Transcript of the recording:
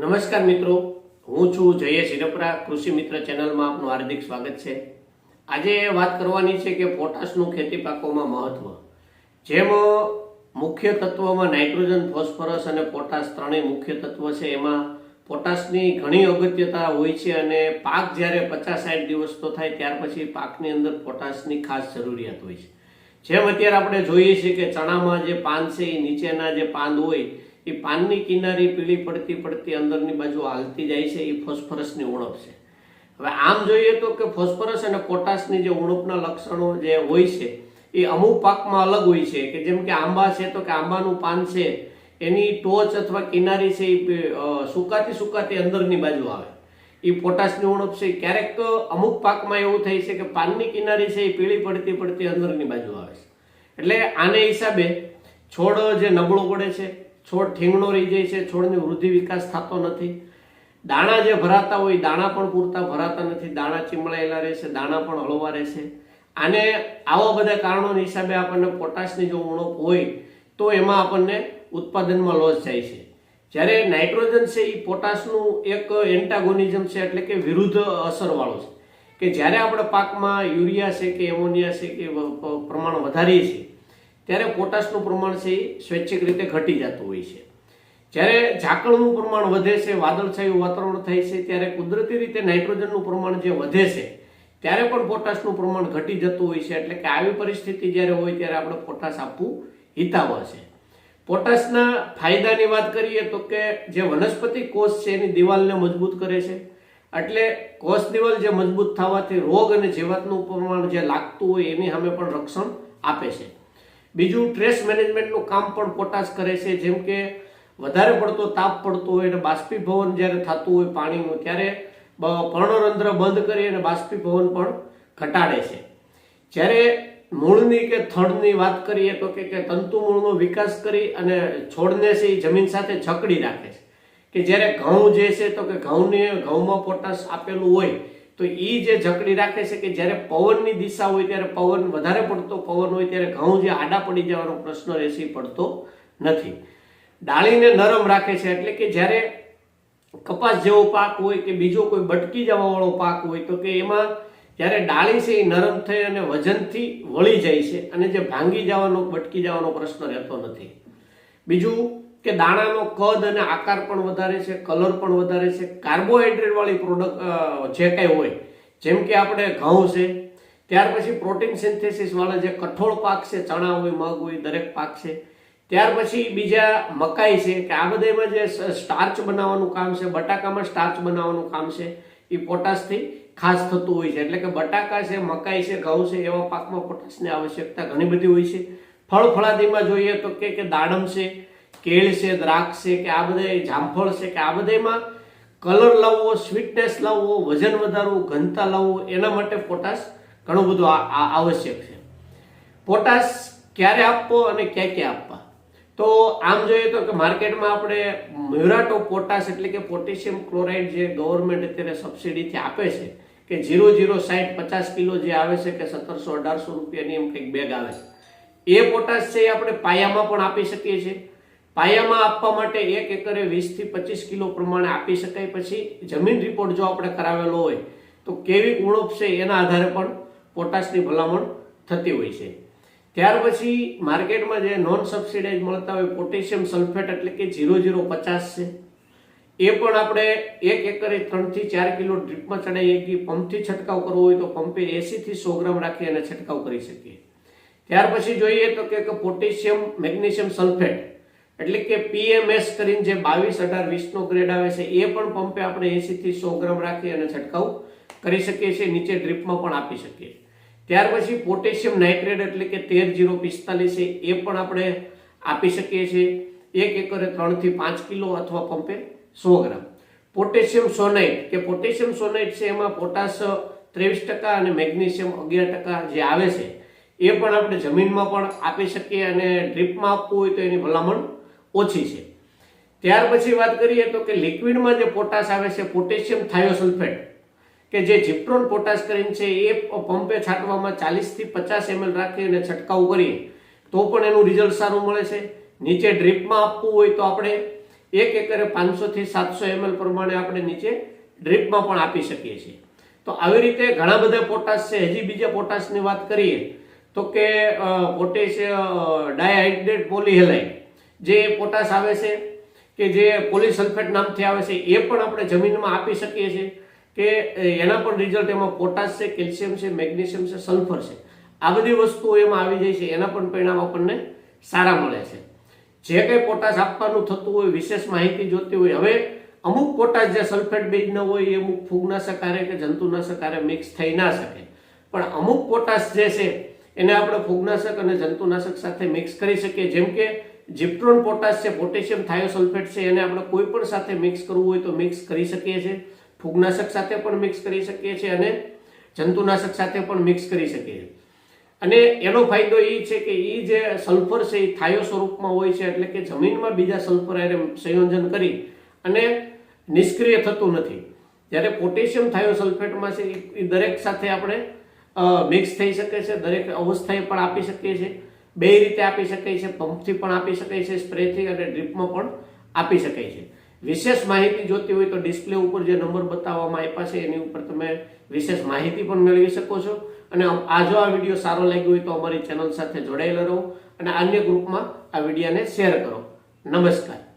નમસ્કાર મિત્રો. હું છું જયેશ હિરપરા, કૃષિ મિત્ર ચેનલમાં આપનું હાર્દિક સ્વાગત છે. આજે વાત કરવાની છે કે પોટાશનું ખેતી પાકોમાં મહત્વ. જેમાં મુખ્ય તત્વમાં નાઇટ્રોજન, ફોસ્ફરસ અને પોટાશ ત્રણેય મુખ્ય તત્વ છે, એમાં પોટાશની ઘણી અગત્યતા હોય છે અને પાક જ્યારે પચાસ સાઠ દિવસ તો થાય ત્યાર પછી પાકની અંદર પોટાશની ખાસ જરૂરિયાત હોય છે. જેમ અત્યારે આપણે જોઈએ છીએ કે ચણામાં જે પાન છે એ નીચેના જે પાંદ હોય એ પાનની કિનારી પીળી પડતી પડતી અંદરની બાજુ હાલતી જાય છે, એ ફોસ્ફરસની ઉણપ છે. હવે આમ જોઈએ તો કે ફોસ્ફરસ અને પોટાશની જે ઉણપના લક્ષણો જે હોય છે, એ અમુક પાકમાં અલગ હોય છે કે જેમ કે આંબા છે તો કે આંબાનું પાન છે, એની ટોચ અથવા કિનારી છે એ સુકાતી સુકાતી અંદરની બાજુ આવે. એ પોટાશની ઉણપ છે ક્યારેક અમુક પાકમાં એવું થાય છે કે પાનની કિનારી છે એ પીળી પડતી પડતી અંદરની બાજુ આવે છે. એટલે આને હિસાબે છોડ જે નબળો પડે છે છોડ ઠીંગણો રહી જાય છે, છોડની વૃદ્ધિ વિકાસ થતો નથી. દાણા જે ભરાતા હોય, દાણા પણ પૂરતા ભરાતા નથી. દાણા ચીમળાયેલા રહેશે, દાણા પણ હળવા રહેશે. આને આવા બધા કારણોના હિસાબે આપણને પોટાશની જો ઉણપ હોય, તો એમાં આપણને ઉત્પાદનમાં લોસ જાય છે. જ્યારે નાઇટ્રોજન છે એ પોટાશનું એક એન્ટાગોનિઝમ છે, એટલે કે વિરુદ્ધ અસરવાળો છે. કે જ્યારે આપણે પાકમાં યુરિયા છે કે એમોનિયા છે કે પ્રમાણ વધારીએ છીએ ત્યારે પોટાશનું પ્રમાણ છે એ સ્વૈચ્છિક રીતે ઘટી જતું હોય છે. જ્યારે ઝાકળનું પ્રમાણ વધે છે, વાદળછાયું વાતાવરણ થાય છે, ત્યારે કુદરતી રીતે નાઇટ્રોજનનું પ્રમાણ જે વધે છે, ત્યારે પણ પોટાશનું પ્રમાણ ઘટી જતું હોય છે. એટલે કે આવી પરિસ્થિતિ જ્યારે હોય ત્યારે આપણે પોટાશ આપવું હિતાવ છે. પોટાશના ફાયદાની વાત કરીએ તો કે જે વનસ્પતિ કોષ છે એની દિવાલને મજબૂત કરે છે. એટલે કોષ દિવાલ જે મજબૂત થવાથી રોગ અને જીવાતનું પ્રમાણ જે લાગતું હોય એની સામે પણ રક્ષણ આપે છે. બીજું ટ્રેસ મેનેજમેન્ટનું કામ પણ પોટાશ કરે છે. જેમ કે વધારે પડતો તાપ પડતો હોય અને બાષ્પીભવન જ્યારે થતું હોય પાણીનું, ત્યારે પર્ણરંધ્ર બંધ કરી અને બાષ્પીભવન પણ ઘટાડે છે. જ્યારે મૂળની કે થડની વાત કરીએ તો કે તંતુ મૂળનો વિકાસ કરી અને છોડને છે એ જમીન સાથે છકડી રાખે છે. કે જ્યારે ઘઉં જે છે તો કે ઘઉંને, ઘઉંમાં પોટાશ આપેલું હોય તો એ જે જકડી રાખે છે કે જ્યારે પવનની દિશા હોય ત્યારે પવન વધારે પડતો પવન હોય ત્યારે ઘઉં જે આડા પડી જવાનો પ્રશ્ન રહેશે પડતો નથી. ડાળીને નરમ રાખે છે એટલે કે જ્યારે કપાસ જેવો પાક હોય કે બીજો કોઈ બટકી જવાવાળો પાક હોય તો કે એમાં જ્યારે ડાળી છે એ નરમ થઈ અને વજનથી વળી જાય છે અને જે ભાંગી જવાનો, બટકી જવાનો પ્રશ્ન રહેતો નથી. બીજું કે દાણાનો કદ અને આકાર પણ વધારે છે, કલર પણ વધારે છે, કાર્બોહાઈડ્રેટ વાળી પ્રોડક્ટ જે કાંઈ હોય, જેમ કે આપણે ઘઉં છે, ત્યાર પછી પ્રોટીન સિન્થેસિસ વાળા જે કઠોળ પાક છે, ચણા હોય, મગ હોય, દરેક પાક છે, ત્યાર પછી બીજા મકાઈ છે, કે આ બધામાં જે સ્ટાર્ચ બનાવવાનું કામ છે, બટાકામાં સ્ટાર્ચ બનાવવાનું કામ છે, એ પોટાશથી ખાસ થતું હોય છે. એટલે કે બટાકા છે, મકાઈ છે, ઘઉં છે, એવા પાકમાં પોટાશની આવશ્યકતા ઘણી બધી હોય છે. ફળ ફળાદીમાં જોઈએ તો કે દાડમ છે કેળ છે, દ્રાક્ષ છે કે આ બધા જામફળ છે કે આ બધામાં કલર લાવવો સ્વીટનેસ લાવવો, વજન વધારવું, ઘનતા લાવવું, એના માટે પોટાશ ઘણું બધું આવશ્યક છે. પોટાશ ક્યારે આપવો અને ક્યાં ક્યાં આપવા? તો આમ જોઈએ તો કે માર્કેટમાં આપણે મ્યુરાટો પોટાશ એટલે કે પોટેશિયમ ક્લોરાઇડ જે ગવર્મેન્ટ અત્યારે સબસિડીથી આપે છે કે ઝીરો ઝીરો સાઠ પચાસ કિલો જે આવે છે કે સત્તરસો અઢારસો રૂપિયાની એમ કંઈક બેગ આવે છે. એ પોટાશ છે એ આપણે પાયામાં પણ આપી શકીએ છીએ. પાયામાં આપવા માટે એક એકરે વીસથી પચીસ કિલો પ્રમાણે આપી શકાય. પછી જમીન રિપોર્ટ જો આપણે કરાવેલો હોય, તો કેવી ઉણપ છે એના આધારે પણ પોટાશની ભલામણ થતી હોય છે. ત્યાર પછી માર્કેટમાં જે નોન સબસિડાઇઝ મળતા હોય, પોટેશિયમ સલ્ફેટ એટલે કે ઝીરો ઝીરો પચાસ છે. એ પણ આપણે એક એકરે ત્રણથી ચાર કિલો ડ્રીપમાં ચડાવીએ કે પંપથી છંટકાવ કરવો હોય તો પંપે એસીથી સો ગ્રામ રાખી અને છંટકાવ કરી શકીએ. ત્યાર પછી જોઈએ તો કે પોટેશિયમ મેગ્નેશિયમ સલ્ફેટ. એટલે કે પીએમએસ કરીને જે બાવીસ અઢાર વીસનો ગ્રેડ આવે છે, એ પણ પંપે આપણે એસીથી સો ગ્રામ રાખી અને છંટકાવ કરી શકીએ છીએ, નીચે ડ્રીપમાં પણ આપી શકીએ ત્યાર પછી પોટેશિયમ નાઇટ્રેટ એટલે કે તેર જીરો પિસ્તાલીસ એ પણ આપણે આપી શકીએ છીએ. એક એકરે ત્રણથી પાંચ કિલો અથવા પંપે સો ગ્રામ. પોટેશિયમ સોનાઇટ, કે પોટેશિયમ સોનાઇટ છે, એમાં પોટાશ ત્રેવીસ ટકા અને મેગ્નેશિયમ અગિયાર ટકા જે આવે છે, એ પણ આપણે જમીનમાં પણ આપી શકીએ અને ડ્રીપમાં આપવું હોય તો એની ભલામણ ઓછી છે. ત્યાર પછી વાત કરીએ તો કે લિક્વિડમાં જે પોટાશ આવે છે, પોટેશિયમ થાયોસલ્ફેટ, કે જે જીપ્ટ્રોન પોટાશ કરીને છે, એ પંપે છાંટવામાં ચાલીસથી પચાસ એમએલ રાખી અને છંટકાવ કરીએ, તો પણ એનું રિઝલ્ટ સારું મળે છે. નીચે ડ્રીપમાં આપવું હોય તો આપણે એક એકરે પાંચસોથી સાતસો એમએલ પ્રમાણે આપણે નીચે ડ્રીપમાં પણ આપી શકીએ છીએ. તો આવી રીતે ઘણા બધા પોટાશ છે. હજી બીજા પોટાશની વાત કરીએ તો કે પોટેશ ડાયહાઇડ્રેટ પોલીહેલાઇટ જે પોટાશ આવે છે, કે જે પોલિસલ્ફેટ નામથી આવે છે, એ પણ આપણે જમીનમાં આપી શકીએ છીએ, કે એના પણ રિઝલ્ટ એમાં પોટાશ છે કેલ્શિયમ છે મેગ્નેશિયમ છે સલ્ફર છે. આ બધી વસ્તુઓ એમાં આવી જાય છે, એના પણ પરિણામ આપણને સારા મળે છે. જે કંઈ પોટાશ આપવાનું થતું હોય, વિશેષ માહિતી જોતી હોય, હવે અમુક પોટાશ જે સલ્ફેટ બેઝના હોય, એ અમુક ફૂગનાશક હારે કે જંતુનાશક હારે મિક્સ થઈ ના શકે. પણ અમુક પોટાશ જે છે, એને આપણે ફૂગનાશક અને જંતુનાશક સાથે મિક્સ કરી શકીએ. જેમ કે જીપ્ટ્રોન પોટાશ છે, પોટેશિયમ થાયોસલ્ફેટ છે, એને આપણે કોઈ પણ સાથે મિક્સ કરવું હોય તો મિક્સ કરી શકીએ છીએ. ફૂગનાશક સાથે પણ મિક્સ કરી શકીએ છીએ અને જંતુનાશક સાથે પણ મિક્સ કરી શકીએ છીએ. અને એનો ફાયદો એ છે કે એ જે સલ્ફર છે એ થાયો સ્વરૂપમાં હોય છે, એટલે કે જમીનમાં બીજા સલ્ફર એને સંયોજન કરી અને નિષ્ક્રિય થતું નથી. જ્યારે પોટેશિયમ થાયોસલ્ફેટમાં છે એ દરેક સાથે આપણે મિક્સ થઈ શકે છે, દરેક અવસ્થાએ પણ આપી શકીએ છીએ. બે રીતે આપી શકાય છે પંપથી પણ આપી શકાય છે, સ્પ્રેથી અને ડ્રીપમાં પણ આપી શકાય છે. વિશેષ માહિતી જોતી હોય તો ડિસ્પ્લે ઉપર જે નંબર બતાવવામાં આપ્યા છે, એની ઉપર તમે વિશેષ માહિતી પણ મેળવી શકો છો. અને આ જો આ વીડિયો સારો લાગ્યો હોય તો અમારી ચેનલ સાથે જોડાયેલા રહો અને અન્ય ગ્રુપમાં આ વિડીયાને શેર કરો. નમસ્કાર.